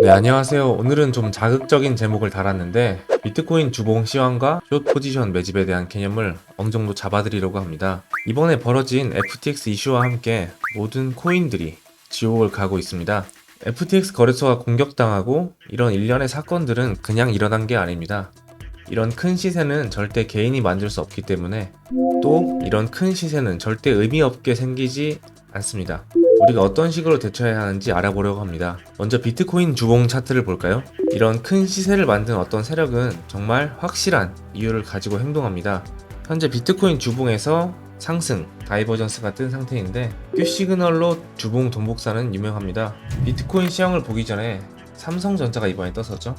네, 안녕하세요. 오늘은 좀 자극적인 제목을 달았는데 비트코인 주봉 시황과 숏 포지션 매집에 대한 개념을 어느 정도 잡아드리려고 합니다. 이번에 벌어진 FTX 이슈와 함께 모든 코인들이 지옥을 가고 있습니다. FTX 거래소가 공격당하고 이런 일련의 사건들은 그냥 일어난 게 아닙니다. 이런 큰 시세는 절대 개인이 만들 수 없기 때문에 또 이런 큰 시세는 절대 의미 없게 생기지 않습니다. 우리가 어떤 식으로 대처해야 하는지 알아보려고 합니다. 먼저 비트코인 주봉 차트를 볼까요? 이런 큰 시세를 만든 어떤 세력은 정말 확실한 이유를 가지고 행동합니다. 현재 비트코인 주봉에서 상승, 다이버전스가 뜬 상태인데 q 시그널로 주봉 돈복사는 유명합니다. 비트코인 시황을 보기 전에 삼성전자가 이번에 떴었죠.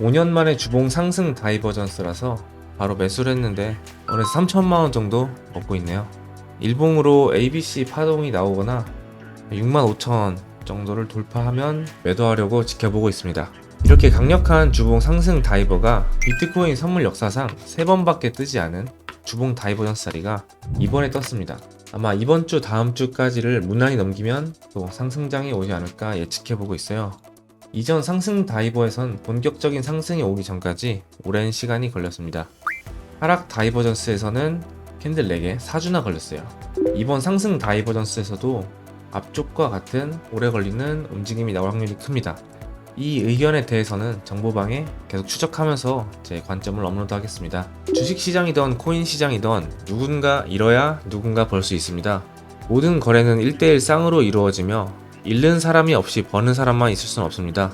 5년 만에 주봉 상승 다이버전스라서 바로 매수를 했는데 어느새 3천만원 정도 먹고 있네요. 일봉으로 ABC 파동이 나오거나 6만 5천 정도를 돌파하면 매도하려고 지켜보고 있습니다. 이렇게 강력한 주봉 상승 다이버가 비트코인 선물 역사상 3번밖에 뜨지 않은 주봉 다이버전스 자리가 이번에 떴습니다. 아마 이번 주 다음 주까지를 무난히 넘기면 또 상승장이 오지 않을까 예측해보고 있어요. 이전 상승 다이버에선 본격적인 상승이 오기 전까지 오랜 시간이 걸렸습니다. 하락 다이버전스에서는 캔들 4개 4주나 걸렸어요. 이번 상승 다이버전스에서도 앞쪽과 같은 오래 걸리는 움직임이 나올 확률이 큽니다. 이 의견에 대해서는 정보방에 계속 추적하면서 제 관점을 업로드하겠습니다. 주식 시장이던 코인 시장이던 누군가 잃어야 누군가 벌 수 있습니다. 모든 거래는 1대1 쌍으로 이루어지며 잃는 사람이 없이 버는 사람만 있을 수는 없습니다.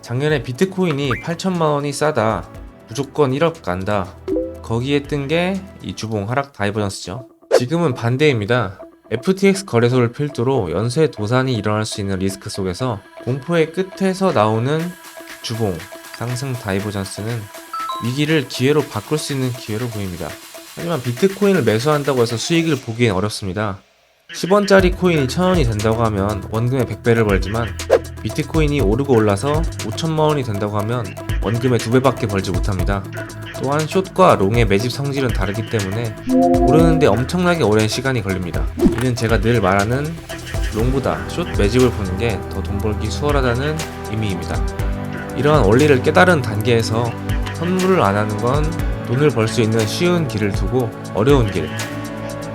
작년에 비트코인이 8천만 원이 싸다. 무조건 1억 간다. 거기에 뜬 게 이 주봉 하락 다이버전스죠. 지금은 반대입니다. FTX 거래소를 필두로 연쇄 도산이 일어날 수 있는 리스크 속에서 공포의 끝에서 나오는 주봉 상승 다이버전스는 위기를 기회로 바꿀 수 있는 기회로 보입니다. 하지만 비트코인을 매수한다고 해서 수익을 보기엔 어렵습니다. 10원짜리 코인이 1000원이 된다고 하면 원금의 100배를 벌지만 비트코인이 오르고 올라서 5천만 원이 된다고 하면 원금의 2배밖에 벌지 못합니다. 또한 숏과 롱의 매집 성질은 다르기 때문에 오르는데 엄청나게 오랜 시간이 걸립니다. 이는 제가 늘 말하는 롱보다 숏 매집을 보는 게 더 돈 벌기 수월하다는 의미입니다. 이러한 원리를 깨달은 단계에서 선물을 안 하는 건 돈을 벌 수 있는 쉬운 길을 두고 어려운 길,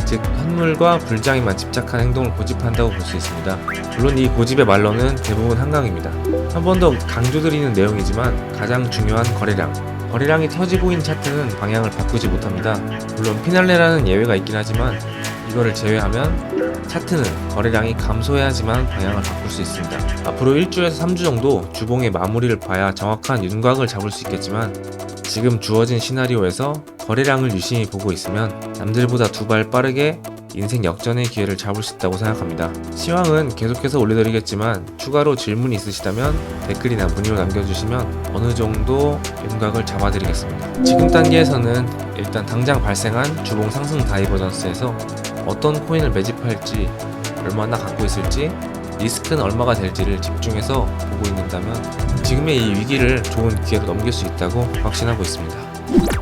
즉 현물과 불장에만 집착한 행동을 고집한다고 볼 수 있습니다. 물론 이 고집의 말로는 대부분 한강입니다. 한 번 더 강조드리는 내용이지만 가장 중요한 거래량. 거래량이 터지고 있는 차트는 방향을 바꾸지 못합니다. 물론 피날레라는 예외가 있긴 하지만 이거를 제외하면 차트는 거래량이 감소해야지만 방향을 바꿀 수 있습니다. 앞으로 1주에서 3주 정도 주봉의 마무리를 봐야 정확한 윤곽을 잡을 수 있겠지만 지금 주어진 시나리오에서 거래량을 유심히 보고 있으면 남들보다 두 발 빠르게 인생 역전의 기회를 잡을 수 있다고 생각합니다. 시황은 계속해서 올려드리겠지만 추가로 질문이 있으시다면 댓글이나 문의로 남겨주시면 어느 정도 윤곽을 잡아드리겠습니다. 지금 단계에서는 일단 당장 발생한 주봉 상승 다이버전스에서 어떤 코인을 매집할지 얼마나 갖고 있을지 리스크는 얼마가 될지를 집중해서 보고 있는다면 지금의 이 위기를 좋은 기회로 넘길 수 있다고 확신하고 있습니다.